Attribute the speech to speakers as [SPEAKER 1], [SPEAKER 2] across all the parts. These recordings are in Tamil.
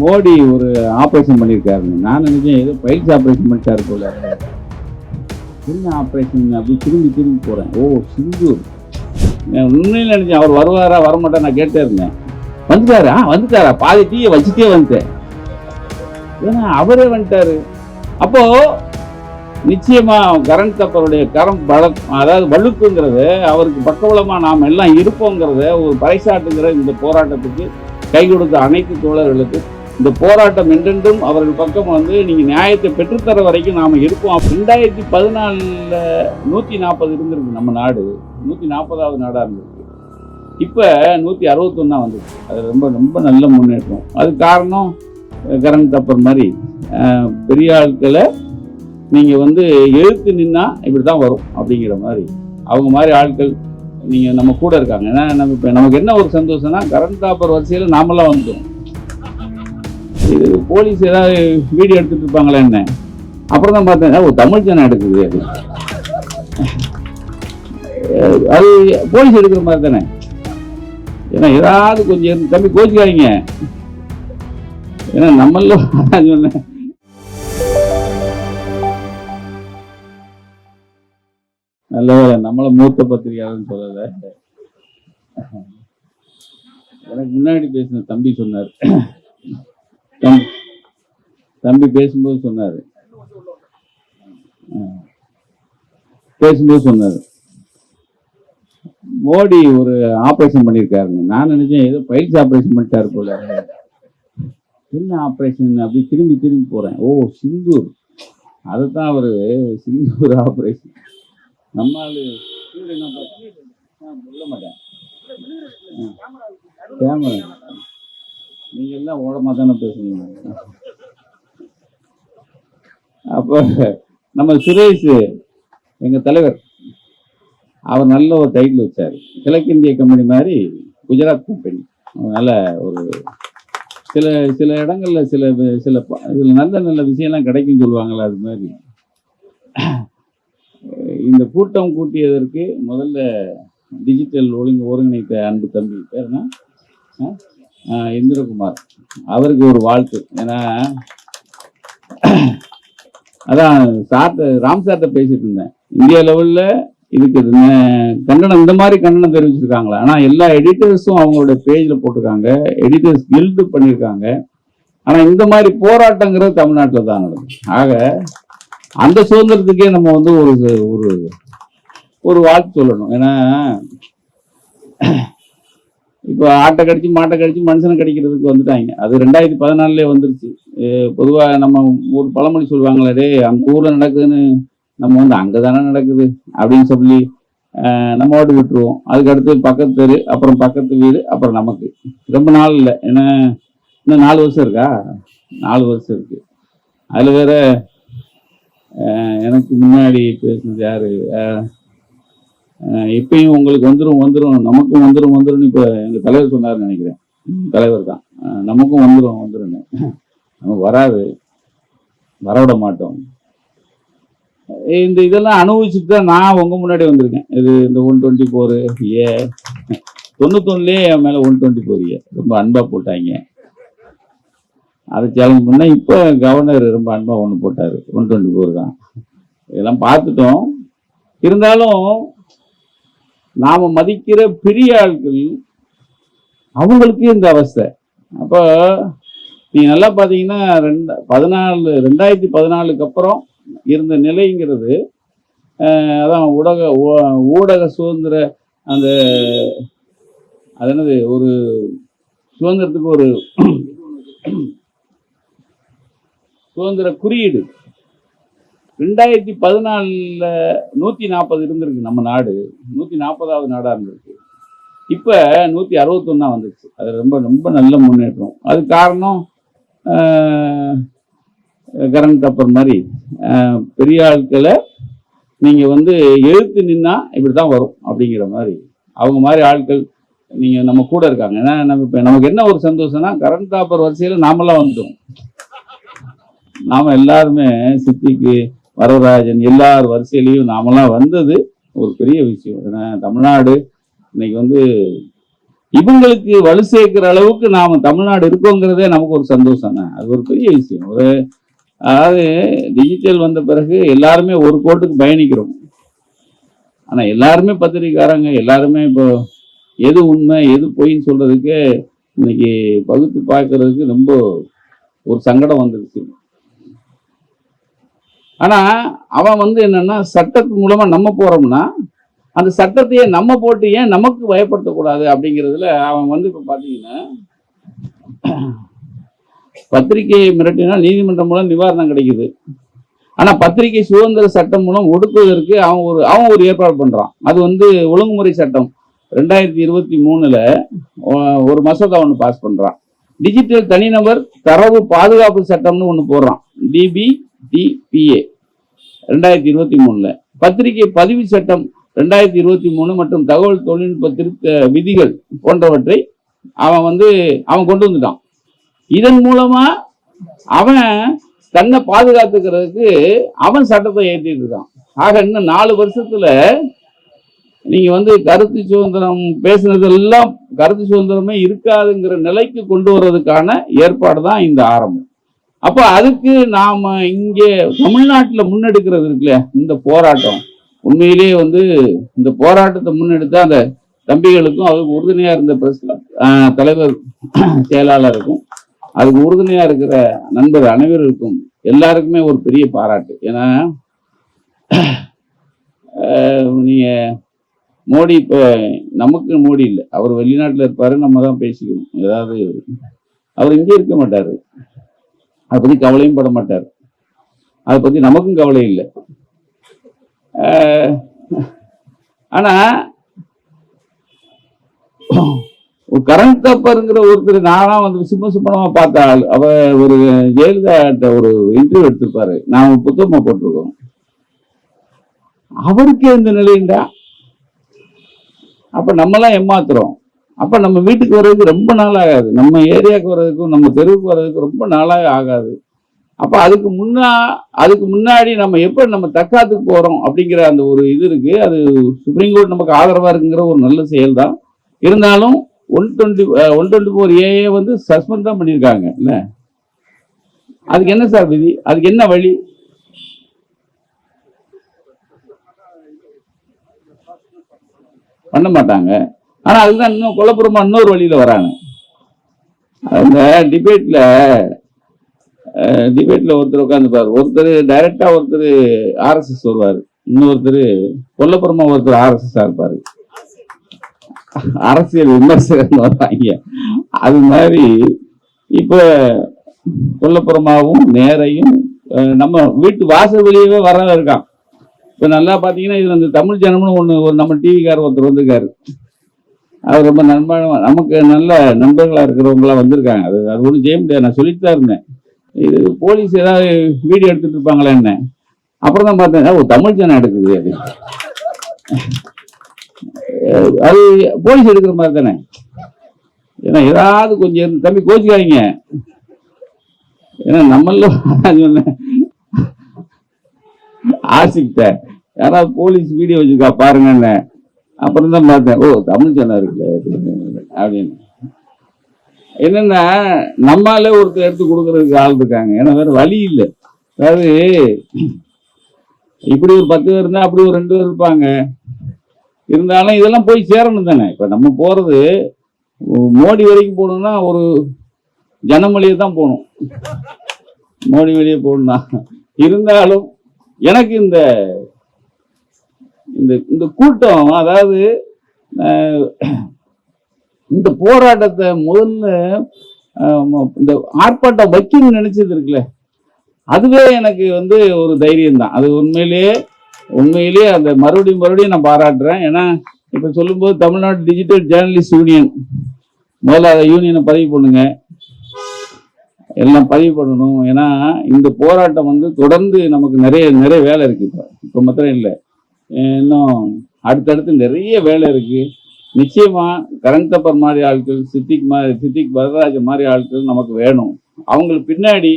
[SPEAKER 1] மோடி ஒரு ஆப்ரேஷன் பண்ணியிருக்காருன்னு. நான் நினைச்சேன் ஏதோ பயிற்சி ஆப்ரேஷன் பண்ணிட்டாரு போல. என்ன ஆப்ரேஷன்? அப்படி திரும்பி திரும்பி போகிறேன் ஓ சிந்தூர். நான் உண்மையில் நினைச்சேன் அவர் வருவாரா வரமாட்டா நான் கேட்டே இருந்தேன். வந்துட்டாரு? ஆ வந்துட்டாரா. பாதி டீயை வச்சுட்டே வந்துட்டேன். ஏன்னா அவரே வந்துட்டாரு. அப்போ நிச்சயமா கரண் தப்பருடைய கரம் பல அதாவது வலுக்குங்கிறது அவருக்கு பக்கபலமாக நாம் எல்லாம் இருப்போங்கிறத ஒரு பறைசாட்டுங்கிற இந்த போராட்டத்துக்கு கை கொடுத்த அனைத்து தோழர்களுக்கு இந்த போராட்டம் என்றென்றும் அவர்கள் பக்கம் வந்து நீங்கள் நியாயத்தை பெற்றுத்தர வரைக்கும் நாம் இருப்போம் ரெண்டாயிரத்தி பதினாலில் நூற்றி நாற்பது இருந்திருக்கு நம்ம நாடு. நூற்றி நாற்பதாவது நாடாக இருந்திருக்கு. இப்போ நூற்றி அறுபத்தொன்னா வந்துருக்கு அது ரொம்ப ரொம்ப நல்ல முன்னேற்றம். அது காரணம் கரண் தப்பர் மாதிரி பெரிய ஆட்களை நீங்கள் வந்து எழுத்து நின்னா இப்படி தான் வரும் அப்படிங்கிற மாதிரி. அவங்க மாதிரி ஆட்கள் நீங்கள் நம்ம கூட இருக்காங்க. ஏன்னா நம்ம இப்போ நமக்கு என்ன ஒரு சந்தோஷம்னா கரண்ட் தாப்பர் வரிசையில் நாமெல்லாம் வந்துடும் இது போலீஸ் ஏதாவது வீடியோ எடுத்துட்டு இருப்பாங்களா என்ன? அப்புறம் தான் பார்த்தேன் ஓ தமிழ் ஜனம் எடுக்குது. அது அது போலீஸ் எடுக்கிற மாதிரி தானே? ஏன்னா ஏதாவது கொஞ்சம் தம்பி கோச்சிக்காதீங்க. ஏன்னா நம்மள சொன்னேன். நல்ல நம்மள மூத்த பத்திரிகையாளர்னு சொல்லல. எனக்கு முன்னாடி பேசின தம்பி சொன்னார். தம்பி- தம்பி பேசும்போது சொன்னார். ஆ. பேசும்போது சொன்னார். மோடி ஒரு ஆப்ரேஷன் பண்ணியிருக்காருங்க நான் நினைச்சேன் ஏதோ பயிற்சி ஆப்ரேஷன் பண்ணிட்டாரு போல. என்ன ஆப்ரேஷன் அப்படி திரும்பி திரும்பி போகிறேன் ஓ சிந்தூர். அதுதான் அவர் சிந்தூர் ஆப்ரேஷன் நம்மால் என்ன ஆ, சொல்ல மாட்டேன். கேமரா. நீங்க எல்லாம் ஓடமா தானே பேசுவீங்க அப்போ நம்ம சுரேஷ் எங்க தலைவர் அவர் நல்ல ஒரு டைட்டில் வச்சார். கிழக்கிந்திய கம்பெனி மாதிரி குஜராத் கம்பெனி. அதனால் ஒரு சில சில இடங்களில் சில சில ப- சில நல்ல நல்ல விஷயம்லாம் கிடைக்கும்னு சொல்லுவாங்களே அது மாதிரி. இந்த கூட்டம் கூட்டியதற்கு முதல்ல டிஜிட்டல் ஒழுங்கு ஒருங்கிணைத்த அன்பு தம்பி பேர் ஆ, இந்திரகுமார். அவருக்கு ஒரு வாழ்த்து. ஏன்னா அதான் சார்ட்ட ராம் சார்ட்ட பேசிட்டு இருந்தேன். இந்தியா லெவலில் இதுக்கு கண்டனம் இந்த மாதிரி கண்டனம் தெரிவிச்சிருக்காங்களா? ஆனால் எல்லா எடிட்டர்ஸும் அவங்களோட பேஜில் போட்டிருக்காங்க. எடிட்டர்ஸ் கில்டு பண்ணியிருக்காங்க. ஆனால் இந்த மாதிரி போராட்டங்கிறது தமிழ்நாட்டில் தான் நடக்குது. ஆக அந்த சுதந்திரத்துக்கே நம்ம வந்து ஒரு ஒரு ஒரு வாழ்த்து சொல்லணும். ஏன்னா இப்போ ஆட்டை கடிச்சு மாட்டை கடிச்சு மனுஷனை கடிக்கிறதுக்கு வந்துட்டாங்க. அது ரெண்டாயிரத்தி பதினாலுலேயே வந்துருச்சு. பொதுவாக நம்ம ஒரு பழமொழி சொல்லுவாங்களே டேய் அங்க ஊரில் நடக்குதுன்னு நம்ம வந்து அங்கே தானே நடக்குது? அப்படின்னு சொல்லி நம்ம ஓட்டு விட்டுருவோம். அதுக்கடுத்து பக்கத்து தெரு அப்புறம் பக்கத்து வீடு அப்புறம் நமக்கு. ரொம்ப நாள் இல்லை. ஏன்னா இன்னும் நாலு வருஷம் இருக்கா? நாலு வருஷம் இருக்கு. அதில் வேற எனக்கு முன்னாடி பேசுனது யாரு? இப்பயும் உங்களுக்கு வந்துரும் வந்துரும் நமக்கும் வந்துரும் வந்துரும்னு இப்போ எங்க தலைவர் சொன்னாருன்னு நினைக்கிறேன். தலைவர் தான். நமக்கும் வந்துரும் வந்துருன்னு நமக்கு வராது வரவிட மாட்டோம். இந்த இதெல்லாம் அனுபவிச்சுட்டு தான் நான் உங்க முன்னாடி வந்திருக்கேன். இது இந்த ஒன் டுவெண்ட்டி ஃபோரு ஏ. தொண்ணூத்தொன்னுலேயே என் மேலே ஒன் டுவெண்ட்டி ஃபோர் ஏ. ரொம்ப அன்பா போட்டாங்க. அதை சேலஞ்ச் பண்ணா இப்போ கவர்னர் ரொம்ப அன்பா ஒன்று போட்டாரு. ஒன் டுவெண்ட்டி ஃபோர் தான். இதெல்லாம் பார்த்துட்டோம். இருந்தாலும் நாம் மதிக்கிற பெரிய ஆட்கள் அவங்களுக்கு இந்த அவஸ்தை. அப்போ நீங்கள் நல்லா பார்த்தீங்கன்னா ரெண்டு பதினாலு ரெண்டாயிரத்தி பதினாலுக்கு அப்புறம் இருந்த நிலைங்கிறது அதான் ஊடக ஊடக சுதந்திர அந்த அது என்னது ஒரு சுதந்திரத்துக்கு ஒரு சுதந்திர குறியீடு. ரெண்டாயிரத்தி பதினாலில் நூற்றி நாற்பது இருந்திருக்கு நம்ம நாடு. நூற்றி நாற்பதாவது நாடாக இருந்திருக்கு. இப்போ நூற்றி அறுபத்தொன்னா வந்துருச்சு. அது ரொம்ப ரொம்ப நல்ல முன்னேற்றம். அது காரணம் கரண்ட் கரண் மாதிரி பெரிய ஆட்களை நீங்கள் வந்து எழுத்து நின்னா இப்படி தான் வரும் அப்படிங்கிற மாதிரி. அவங்க மாதிரி ஆட்கள் நீங்கள் நம்ம கூட இருக்காங்க. ஏன்னா நம்ம இப்போ நமக்கு என்ன ஒரு சந்தோஷம்னா கரண் தாப்பர் வரிசையில் நாமெல்லாம் வந்துட்டோம். நாம எல்லாருமே சித்திக்கு வரதராஜன் எல்லார் வரிசையிலையும் நாமெல்லாம் வந்தது ஒரு பெரிய விஷயம். ஏன்னா தமிழ்நாடு இன்னைக்கு வந்து இவங்களுக்கு வலு சேர்க்கிற அளவுக்கு நாம தமிழ்நாடு இருக்கோங்கிறதே நமக்கு ஒரு சந்தோஷம் தான். அது ஒரு பெரிய விஷயம். ஒரு அதாவது டிஜிட்டல் வந்த பிறகு எல்லாருமே ஒரு கோட்டுக்கு பயணிக்கிறோம். ஆனால் எல்லாருமே பத்திரிக்காரங்க எல்லாருமே இப்போ எது உண்மை எது பொய்ன்னு சொல்றதுக்கு இன்னைக்கு பகுத்து பார்க்கறதுக்கு ரொம்ப ஒரு சங்கடம் வந்துருச்சு. ஆனால் அவன் வந்து என்னென்னா சட்டத்து மூலமாக நம்ம போகிறோம்னா அந்த சட்டத்தையே நம்ம போட்டு ஏன் நமக்கு பயப்படுத்தக்கூடாது அப்படிங்கிறதுல அவன் வந்து இப்போ பார்த்தீங்கன்னா பத்திரிகையை மிரட்டினால் நீதிமன்றம் மூலம் நிவாரணம் கிடைக்குது. ஆனால் பத்திரிகை சுதந்திர சட்டம் மூலம் ஒடுக்குவதற்கு அவன் ஒரு அவன் ஒரு ஏற்பாடு பண்ணுறான் அது வந்து ஒழுங்குமுறை சட்டம். ரெண்டாயிரத்தி இருபத்தி மூணில் ஒரு மசோதா ஒன்று பாஸ் பண்ணுறான் டிஜிட்டல் தனிநபர் தரவு பாதுகாப்பு சட்டம்னு ஒன்று போடுறான். டிபிடிபிஏ ரெண்டாயிரத்தி இருபத்தி மூணுல. பத்திரிகை பதிவு சட்டம் ரெண்டாயிரத்தி இருபத்தி மூணு மற்றும் தகவல் தொழில்நுட்ப திருத்த விதிகள் போன்றவற்றை அவன் வந்து அவன் கொண்டு வந்துட்டான். இதன் மூலமா அவன் தன்னை பாதுகாத்துக்கிறதுக்கு அவன் சட்டத்தை ஏற்றிட்டு இருக்கான். ஆக இன்னும் நாலு வருஷத்துல நீங்க வந்து கருத்து சுதந்திரம் பேசுனதெல்லாம் கருத்து சுதந்திரமே இருக்காதுங்கிற நிலைக்கு கொண்டு வர்றதுக்கான ஏற்பாடு தான் இந்த ஆரம்பம். அப்போ அதுக்கு நாம இங்கே தமிழ்நாட்டுல முன்னெடுக்கிறது இருக்குல்ல இந்த போராட்டம். உண்மையிலேயே வந்து இந்த போராட்டத்தை முன்னெடுத்த அந்த தம்பிகளுக்கும் அதுக்கு உறுதுணையா இருந்த பிரஸ் தலைவர் செயலாளருக்கும் அதுக்கு உறுதுணையா இருக்கிற நண்பர் அனைவருக்கும் எல்லாருக்குமே ஒரு பெரிய பாராட்டு. ஏன்னா அஹ், நீங்க மோடி இப்போ நமக்கு மோடி இல்லை. அவர் வெளிநாட்டில் இருப்பாரு நம்ம தான் பேசிக்கணும். ஏதாவது அவர் இங்கே இருக்க மாட்டாரு. அதை பத்தி கவலையும் பட மாட்டார். அதை பத்தி நமக்கும் கவலை இல்லை. ஆனால் ஆனா ஒரு கரண் தப்பருங்கிற ஒருத்தர் நானா வந்து சும்மா சும்மனமா பார்த்த ஆள். அவ ஒரு ஜெயலலிதா ஒரு இன்டர்வியூ எடுத்திருப்பாரு. நான் புத்தகமாக புத்தகமா போட்டிருக்கோம். அவருக்கு இந்த நிலைண்டா? அப்ப நம்மலாம் ஏமாத்துறோம். அப்போ நம்ம வீட்டுக்கு வர்றதுக்கு ரொம்ப நாள் ஆகாது நம்ம ஏரியாவுக்கு வர்றதுக்கும் நம்ம தெருவுக்கு வர்றதுக்கு ரொம்ப நாளாக ஆகாது. அப்போ அதுக்கு முன்னா அதுக்கு முன்னாடி நம்ம எப்போ நம்ம தக்காத்துக்கு போகிறோம் அப்படிங்கிற அந்த ஒரு இது இருக்குது அது சுப்ரீம் கோர்ட் நமக்கு ஆதரவாக இருக்குங்கிற ஒரு நல்ல செயல் தான் இருந்தாலும் one twenty one twenty four A வந்து சஸ்பெண்ட் தான் பண்ணியிருக்காங்க. இல்லை அதுக்கு என்ன சார் விதி? அதுக்கு என்ன வழி? பண்ண மாட்டாங்க. ஆனா அதுதான் இன்னும் கொல்லப்புறமா இன்னொரு வழியில வராங்க. அந்த டிபேட்ல டிபேட்ல ஒருத்தர் உட்காந்துப்பார் ஒருத்தர் டைரக்டா ஒருத்தர் ஆர்எஸ்எஸ் வருவாரு. இன்னொருத்தர் கொல்லப்புறமா ஒருத்தர் ஆர்எஸ்எஸ் இருப்பாரு. அரசியல் விமர்சகர்கள் வர்றாங்க அது மாதிரி இப்போ கொல்லப்புறமாவும் நேரையும் நம்ம வீட்டு வாசல் வெளியவே வரவன் இருக்கான். இப்ப நல்லா பாத்தீங்கன்னா இது இந்த தமிழ் ஜனம்னு ஒன்று ஒரு நம்ம டிவிக்கார ஒருத்தர் வந்திருக்காரு. அவர் ரொம்ப நண்பன நமக்கு நல்ல நண்பர்களாக இருக்கிறவங்களாம் வந்திருக்காங்க. அது அது ஒன்றும் செய்ய முடியாது. நான் சொல்லிட்டு தான் இருந்தேன். இது போலீஸ் ஏதாவது வீடியோ எடுத்துட்டு இருப்பாங்களா என்ன? அப்புறம் தான் பார்த்தேன் ஓ தமிழ் சேனல் எடுக்குது அது. அது போலீஸ் எடுக்கிற மாதிரி தானே? ஏன்னா ஏதாவது கொஞ்சம் தம்பி கோச்சிக்காதீங்க. ஏன்னா நம்மள அதான் ஆசிக்கிட்ட யாராவது போலீஸ் வீடியோ வச்சிருக்கா பாருங்க என்ன. அப்புறம் தான் பார்த்தேன் ஓ தமிழ் சேனல் இருக்குல்ல அப்படின்னு. என்னன்னா நம்மால ஒருத்தர் எடுத்து கொடுக்கறதுக்கு ஆள் இருக்காங்க. ஏன்னா வேற வழி இல்லை. அதாவது இப்படி ஒரு பத்து பேர் இருந்தா அப்படி ஒரு ரெண்டு பேர் இருப்பாங்க. இருந்தாலும் இதெல்லாம் போய் சேரணும் தானே. இப்போ நம்ம போறது மோடி வரைக்கும் போகணும்னா ஒரு ஜனமொழியை தான் போகணும். மோடி வழியே போகணும்னா. இருந்தாலும் எனக்கு இந்த இந்த இந்த கூட்டம் அதாவது இந்த போராட்டத்தை முதல்ல இந்த ஆர்ப்பாட்டம் வைக்கணும்னு நினைச்சது இருக்குல்ல. அதுவே எனக்கு வந்து ஒரு தைரியம் தான் அது உண்மையிலேயே உண்மையிலேயே அந்த மறுபடியும் மறுபடியும் நான் பாராட்டுறேன். ஏன்னா இப்போ சொல்லும்போது தமிழ்நாடு டிஜிட்டல் ஜேர்னலிஸ்ட் யூனியன் முதல்ல அதை யூனியனை பதிவு பண்ணுங்க. எல்லாம் பதிவு பண்ணணும். ஏன்னா இந்த போராட்டம் வந்து தொடர்ந்து நமக்கு நிறைய நிறைய வேலை இருக்கு. இப்போ இப்போ மாத்திரம் இல்லை. இன்னும் அடுத்தடுத்து நிறைய வேலை இருக்கு. நிச்சயமா கரண் தப்பர் மாதிரி ஆட்கள் சித்திக் மாதிரி சித்திக் வரதராஜ மாதிரி ஆட்கள் நமக்கு வேணும். அவங்களுக்கு பின்னாடி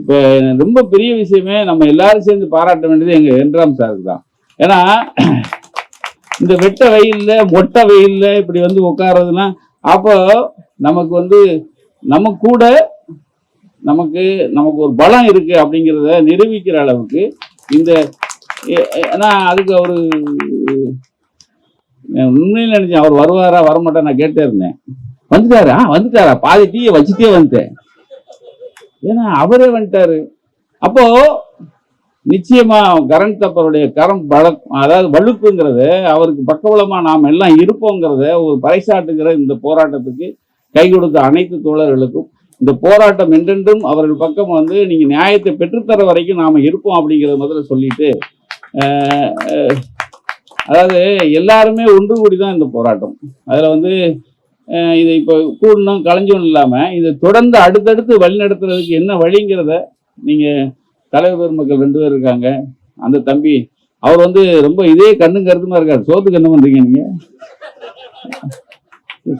[SPEAKER 1] இப்போ ரொம்ப பெரிய விஷயமே நம்ம எல்லாரும் சேர்ந்து பாராட்ட வேண்டியது எங்கள் என்றாம் சாருக்கு தான். ஏன்னா இந்த வெட்ட வெயில்ல மொட்டை வெயில்ல இப்படி வந்து உட்கார்றதுலாம் அப்போ நமக்கு வந்து நம்ம கூட நமக்கு நமக்கு ஒரு பலம் இருக்குது அப்படிங்கிறத நிரூபிக்கிற அளவுக்கு இந்த நான் அதுக்கு அவரு உண்மையில நினைச்சேன் அவர் வருவாரா வரமாட்டா நான் கேட்டே இருந்தேன். வந்துட்டாரா வந்துட்டாரா பாதி டீயை வச்சுட்டே வந்துட்டேன். ஏன்னா அவரே வந்துட்டாரு. அப்போ நிச்சயமா கரண் தப்பருடைய கரம் பல அதாவது வலுப்புங்கிறத அவருக்கு பக்கபலமா நாம் எல்லாம் இருப்போங்கிறத ஒரு பறைசாட்டுகிற இந்த போராட்டத்துக்கு கை கொடுத்த அனைத்து தோழர்களுக்கும் இந்த போராட்டம் என்றென்றும் அவர்கள் பக்கம் வந்து நீங்க நியாயத்தை பெற்றுத்தர வரைக்கும் நாம இருப்போம் அப்படிங்கிறத முதல்ல சொல்லிட்டு அதாவது எல்லாருமே ஒன்று கூடி தான் இந்த போராட்டம். அதில் வந்து இதை இப்போ கூடணும் கலைஞ்சும் இல்லாமல் இதை தொடர்ந்து அடுத்தடுத்து வழிநடத்துறதுக்கு என்ன வழிங்கிறத நீங்கள் தலைவர் பெருமக்கள் ரெண்டு பேர் இருக்காங்க. அந்த தம்பி அவர் வந்து ரொம்ப இதே கண்ணும் கருத்துமா இருக்கார். சோத்துக்கு என்ன பண்ணுறீங்க நீங்கள்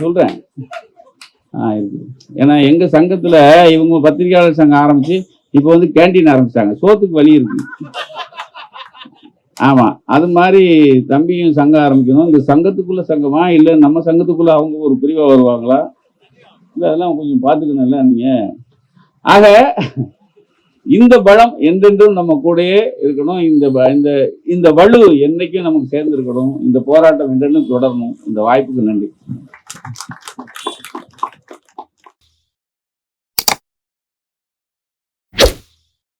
[SPEAKER 1] சொல்கிறேன் ஆ இருக்கு. ஏன்னா எங்கள் சங்கத்தில் இவங்க பத்திரிகையாளர் சங்கம் ஆரம்பித்து இப்போ வந்து கேண்டீன் ஆரம்பித்தாங்க சோத்துக்கு வழி இருக்குது ஆமாம் அது மாதிரி தம்பியும் சங்கம் ஆரம்பிக்கணும். இந்த சங்கத்துக்குள்ள சங்கமா இல்லை நம்ம சங்கத்துக்குள்ள அவங்க ஒரு பிரிவாக வருவாங்களா? இல்லை அதெல்லாம் கொஞ்சம் பார்த்துக்கணும்ல நீங்க. ஆக இந்த பலம் என்றென்றும் நம்ம கூடயே இருக்கணும். இந்த ப- இந்த இந்த வலு என்றைக்கும் நமக்கு சேர்ந்து இருக்கணும் இந்த போராட்டம் என்றென்றும் தொடரணும். இந்த வாய்ப்புக்கு நன்றி.